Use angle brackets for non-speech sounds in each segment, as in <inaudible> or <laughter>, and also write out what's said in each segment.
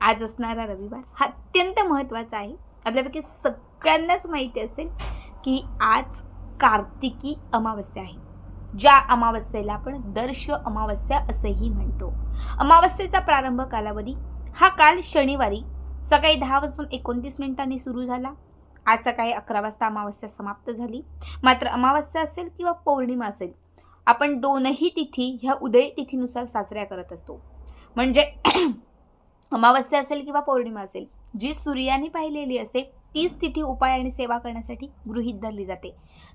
आज असणारा रविवार हा अत्यंत महत्त्वाचा आहे. आपल्यापैकी सगळ्यांनाच माहिती असेल की आज कार्तिकी अमावस्या आहे. ज्या अमावस्येला आपण दर्श अमावस्या असंही म्हणतो. अमावस्येचा प्रारंभ कालावधी हा काल शनिवारी सकाळी दहा वाजून एकोणतीस मिनिटांनी सुरू झाला. आज सकाळी अकरा वाजता अमावस्या समाप्त झाली. मात्र अमावस्या असेल किंवा पौर्णिमा असेल आपण दोनही तिथी ह्या उदय तिथीनुसार साजऱ्या करत असतो. म्हणजे अमावस्या असेल किंवा पौर्णिमा असेल जी सूर्याने पाहिलेली असेल तीच तिथी उपाय आणि सेवा करण्यासाठी गृहीत धरली जाते.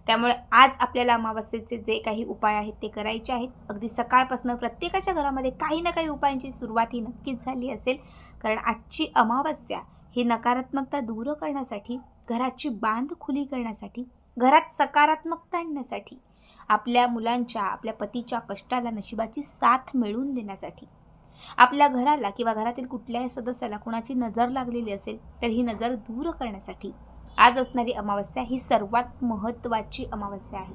त्यामुळे आज आपल्याला अमावस्येचे जे काही उपाय आहेत ते करायचे आहेत. अगदी सकाळपासून प्रत्येकाच्या घरामध्ये काही ना काही उपायांची सुरुवात ही नक्कीच झाली असेल. कारण आजची अमावस्या ही नकारात्मकता दूर करण्यासाठी घराची बांध खुली करण्यासाठी घरात सकारात्मकता आणण्यासाठी आपल्या मुलांच्या आपल्या पतीच्या कष्टाला नशिबाची साथ मिळवून देण्यासाठी आपल्या घराला किंवा घरातील कुठल्याही सदस्याला कुणाची नजर लागलेली असेल तर ही नजर दूर करण्यासाठी आज असणारी अमावस्या ही सर्वात महत्त्वाची अमावस्या आहे.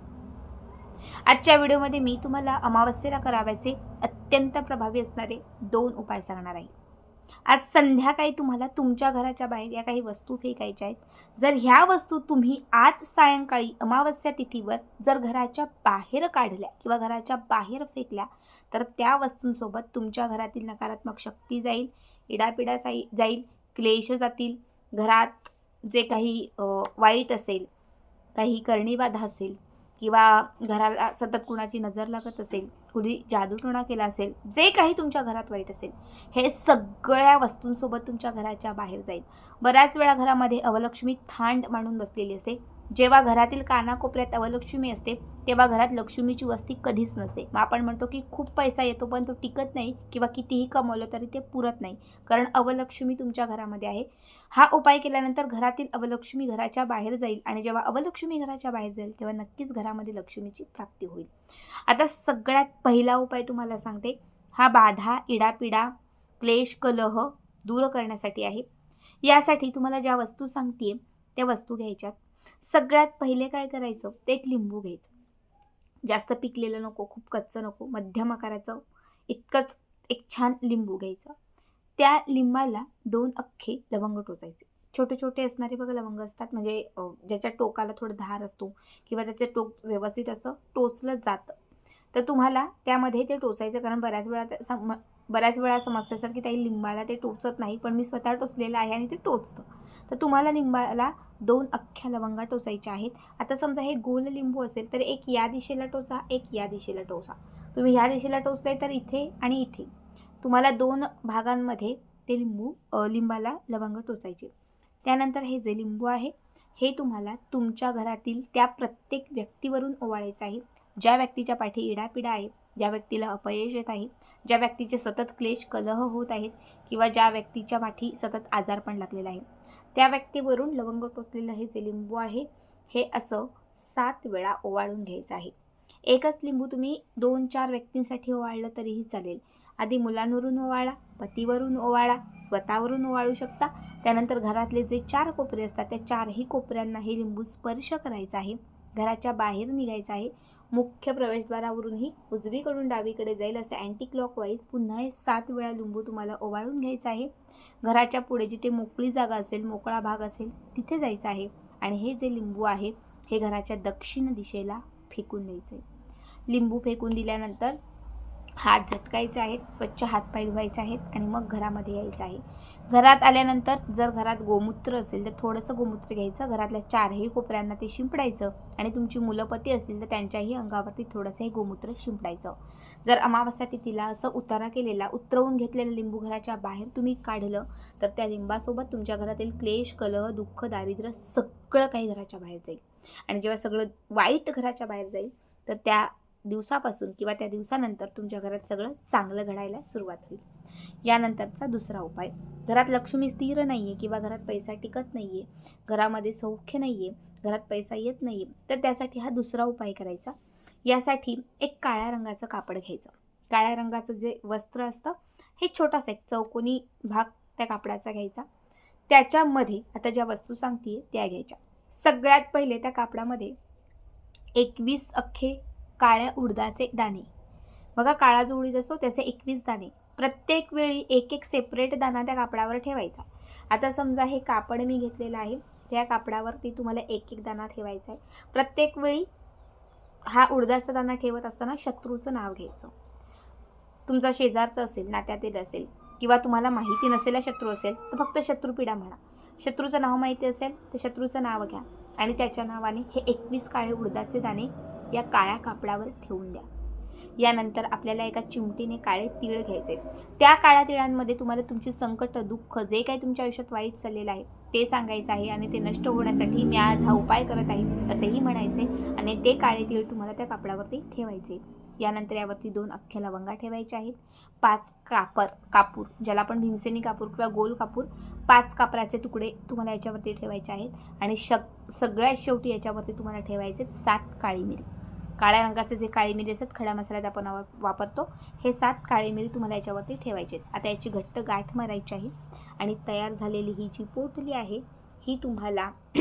आजच्या व्हिडिओमध्ये मी तुम्हाला अमावस्येला करावायचे अत्यंत प्रभावी असणारे दोन उपाय सांगणार आहे. आज संध्याकाळी तुम्हाला तुमच्या घराच्या बाहेर या काही वस्तू फेकायच्या आहेत. जर ह्या वस्तू तुम्ही आज सायंकाळी अमावस्या तिथीवर जर घराच्या बाहेर काढल्या किंवा घराच्या बाहेर फेकल्या तर त्या वस्तूंसोबत तुमच्या घरातील नकारात्मक शक्ती जाईल इडापिडा साई जाईल क्लेश जातील घरात जे काही वाईट असेल काही करणीबाधा असेल किंवा घराला सतत कुणाची नजर लागत असेल कुणी जादूटोणा केला असेल जे काही तुमच्या घरात वाईट असेल हे सगळ्या वस्तूंसोबत तुमच्या घराच्या बाहेर जाईल. बऱ्याच वेळा घरामध्ये अवलक्ष्मी थांड मांडून बसलेली असते. जेव्हा घरातील कानाकोपऱ्यात अवलक्ष्मी असते तेव्हा घरात लक्ष्मीची वस्ती कधीच नसते. मग आपण म्हणतो की खूप पैसा येतो पण तो टिकत नाही किंवा कितीही कमवलं तरी ते पुरत नाही. कारण अवलक्ष्मी तुमच्या घरामध्ये आहे. हा उपाय केल्यानंतर घरातील अवलक्ष्मी घराच्या बाहेर जाईल आणि जेव्हा अवलक्ष्मी घराच्या बाहेर जाईल तेव्हा नक्कीच घरामध्ये लक्ष्मीची प्राप्ती होईल. आता सगळ्यात पहिला उपाय तुम्हाला सांगते. हा बाधा इडापिडा क्लेश कलह दूर करण्यासाठी आहे. यासाठी तुम्हाला ज्या वस्तू सांगते त्या वस्तू घ्यायच्यात. सगळ्यात पहिले काय करायचं? ते एक लिंबू घ्यायचं. जास्त पिकलेलं नको खूप कच्चं नको मध्यम आकाराचं इतकंच एक छान लिंबू घ्यायचं. त्या लिंबाला दोन अख्खे लवंग टोचायचे. छोटे छोटे असणारे बघा लवंग असतात म्हणजे ज्याच्या टोकाला थोडं धार असतो किंवा त्याचं टोक व्यवस्थित असं टोचलं जातं. तर तुम्हाला त्यामध्ये ते टोचायचं कारण बऱ्याच वेळा सम बऱ्याच वेळा समस्या असतात की काही लिंबाला ते टोचत नाही पण मी स्वतः टोचलेलं आहे आणि ते टोचतं. तर तुम्हाला लिंबाला दोन अख्ख्या लवंगा टोचायच्या आहेत. आता समजा हे गोल लिंबू असेल तर एक या दिशेला टोचा एक या दिशेला टोचा. तुम्ही ह्या दिशेला टोचले तर इथे आणि इथे. तुम्हाला दोन भागांमध्ये ते लिंबू लिंबाला लवंग टोचायचे. त्यानंतर हे जे लिंबू आहे हे तुम्हाला तुमच्या घरातील त्या प्रत्येक व्यक्तीवरून ओवाळायचं आहे. ज्या व्यक्तीच्या पाठी इडापिडा आहे ज्या व्यक्तीला अपयश येत आहे ज्या व्यक्तीचे सतत क्लेश कलह होत आहेत किंवा ज्या व्यक्तीच्या पाठी सतत आजारपण लागलेला आहे त्या व्यक्तीवरून लवंग टोचलेलं हे जे लिंबू आहे हे असं सात वेळा ओवाळून घ्यायचं आहे. एकच लिंबू तुम्ही दोन चार व्यक्तींसाठी ओवाळलं तरीही चालेल. आधी मुलांवरून ओवाळा पतीवरून ओवाळा स्वतःवरून ओवाळू शकता. त्यानंतर घरातले जे चार कोपरे असतात त्या चारही कोपऱ्यांना हे लिंबू स्पर्श करायचा आहे. घराच्या बाहेर निघायचं आहे. मुख्य प्रवेशद्वारावरूनही उजवीकडून डावीकडे जाईल असं अँटी क्लॉकवाईज पुन्हा हे सात वेळा लिंबू तुम्हाला ओवाळून घ्यायचं आहे. घराच्या पुढे जिथे मोकळी जागा असेल मोकळा भाग असेल तिथे जायचं आहे. आणि हे जे लिंबू आहे हे घराच्या दक्षिण दिशेला फेकून द्यायचं आहे लिंबू फेकून दिल्यानंतर हात झटकायचे आहेत स्वच्छ हातपाय धुवायचे आहेत आणि मग घरामध्ये यायचं आहे. घरात आल्यानंतर जर घरात गोमूत्र असेल तर थोडंसं गोमूत्र घ्यायचं घरातल्या चारही कोपऱ्यांना ते शिंपडायचं आणि तुमची मुलंपती असतील तर त्यांच्याही अंगावरती थोडंसं हे गोमूत्र शिंपडायचं. जर अमावस्या तिथीला असं उतारा केलेला उतरवून घेतलेलं लिंबू घराच्या बाहेर तुम्ही काढलं तर त्या लिंबासोबत तुमच्या घरातील क्लेश कलह दुःख दारिद्र्य सगळं काही घराच्या बाहेर जाईल. आणि जेव्हा सगळं वाईट घराच्या बाहेर जाईल तर त्या दिवसापासून किंवा त्या दिवसानंतर तुमच्या घरात सगळं चांगलं घडायला सुरुवात होईल. यानंतरचा दुसरा उपाय. घरात लक्ष्मी स्थिर नाही आहे किंवा घरात पैसा टिकत नाही आहे घरामध्ये सौख्य नाही आहे घरात पैसा येत नाही आहे तर त्यासाठी हा दुसरा उपाय करायचा. यासाठी एक काळ्या रंगाचं कापड घ्यायचं. काळ्या रंगाचं जे वस्त्र असतं हे छोटासा एक चौकोनी भाग त्या कापडाचा घ्यायचा. त्याच्यामध्ये आता ज्या वस्तू सांगते त्या घ्यायच्या. सगळ्यात पहिले त्या कापडामध्ये एकवीस अख्खे काळ्या उडदाचे दाणे. बघा काळा जो उडीद असतो त्याचे एकवीस दाणे. प्रत्येक वेळी एक एक सेपरेट दाणा त्या कापडावर ठेवायचा. आता समजा हे कापड मी घेतलेलं आहे त्या कापडावरती तुम्हाला एक एक दाणा ठेवायचा आहे. प्रत्येक वेळी हा उडदाचा दाणा ठेवत असताना शत्रूचं नाव घ्यायचं. तुमचा शेजारचं असेल नात्यातील असेल किंवा तुम्हाला माहिती नसेल शत्रू असेल तर फक्त शत्रुपीडा म्हणा. शत्रूचं नाव माहिती असेल तर शत्रूचं नाव घ्या. आणि त्याच्या नावाने हे एकवीस काळे उडदाचे दाणे या काळ्या कापडावर ठेवून द्या. यानंतर आपल्याला एका चिमटीने काळे तीळ घ्यायचे. त्या काळ्या तिळांमध्ये तुम्हाला तुमची संकट दुःख जे काही तुमच्या आयुष्यात वाईट चाललेलं आहे ते सांगायचं आहे आणि ते नष्ट होण्यासाठी मी आज हा उपाय करत आहे असेही म्हणायचे आणि ते काळे तीळ तुम्हाला त्या कापडावरती ठेवायचे. यानंतर यावरती दोन अख्ख्या लवंगा ठेवायच्या आहेत. पाच कापर कापूर ज्याला आपण भीमसेनी कापूर किंवा गोल कापूर पाच कापराचे तुकडे तुम्हाला याच्यावरती ठेवायचे आहेत आणि शक सगळ्यात शेवटी याच्यावरती तुम्हाला ठेवायचे सात काळी मिरी. काळ्या रंगाचे जे काळी मिरी असतात खड्या मसाल्यात आपण वापरतो. हे सात काळी मिरी तुम्हाला याच्यावरती ठेवायचे आहेत. आता याची घट्ट गाठ मारायची आहे आणि तयार झालेली ही जी पोटली आहे ही तुम्हाला <clears throat>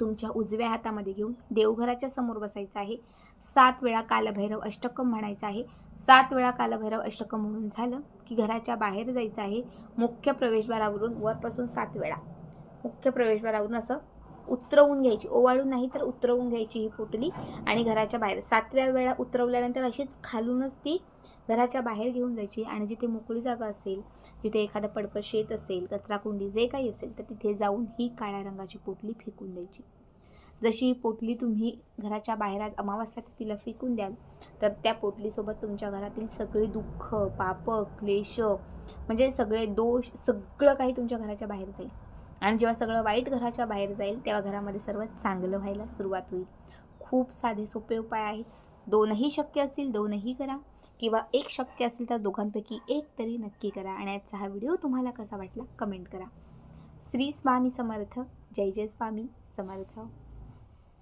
तुमच्या उजव्या हातामध्ये घेऊन देवघराच्या समोर बसायचं आहे. सात वेळा कालभैरव अष्टकम म्हणायचं आहे. सात वेळा कालभैरव अष्टकम म्हणून झालं की घराच्या बाहेर जायचं आहे. मुख्य प्रवेशद्वारावरून वरपासून सात वेळा. मुख्य प्रवेशद्वारावरून असं उतरवून घ्यायची. ओवाळून नाही तर उतरवून घ्यायची ही पोटली आणि घराच्या बाहेर. सातव्या वेळा उतरवल्यानंतर अशीच खालूनच ती घराच्या बाहेर घेऊन जायची आणि जिथे मोकळी जागा असेल जिथे एखादं पडकं शेत असेल कचराकुंडी जे काही असेल तर तिथे जाऊन ही काळ्या रंगाची पोटली फेकून द्यायची. जशी ही पोटली तुम्ही घराच्या बाहेर आज तिला फेकून द्याल तर त्या पोटलीसोबत तुमच्या घरातील सगळे दुःख पाप क्लेश म्हणजे सगळे दोष सगळं काही तुमच्या घराच्या बाहेर जाईल. आणि जेव्हा सगळं वाईट घराच्या बाहेर जाईल तेव्हा घरामध्ये सर्व चांगलं व्हायला सुरुवात होईल. खूप साधे सोपे उपाय आहेत. दोनही शक्य असतील दोनही करा. किंवा एक शक्य असेल तर दोघांपैकी एक तरी नक्की करा. आणि आजचा हा व्हिडिओ तुम्हाला कसा वाटला कमेंट करा. श्री स्वामी समर्थ. जय जय स्वामी समर्थ.